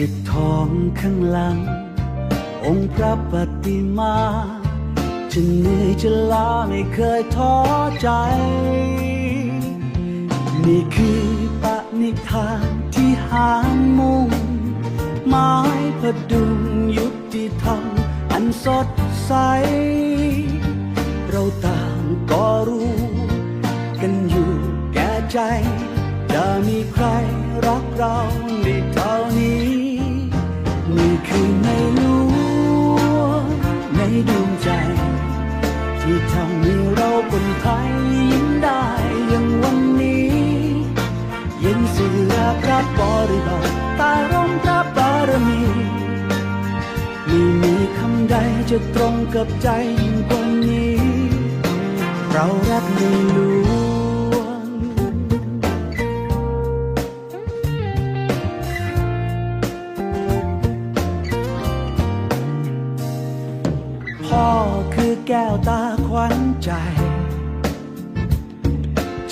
ติดทองข้างหลัง องค์พระปฏิมาจะเหนื่อยจะล้าไม่เคยท้อใจ นี่คือปณิธานที่หางมุ่งไม้พดุงยุติธรรมอันสดใส เราต่างก็รู้ กันอยู่แก่ใจ จะมีใครรักเราได้เท่านี้ นเสือพระบริบาลต้ร่มพระบารมีไม่มีคำใดจะตรงกับใจยิ่งกว่านี้ เรารักในหลวงพ่อคือแก้วตาขวัญใจ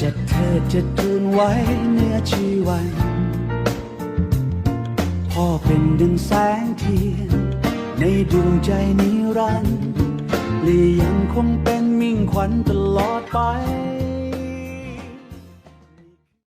จะเธอจะตูนไว้เนื้อชีวันพ่อเป็นดึงแสงเทียน ในดวงใจนิรันดร์และยังคงเป็นมิ่งขวัญตลอดไป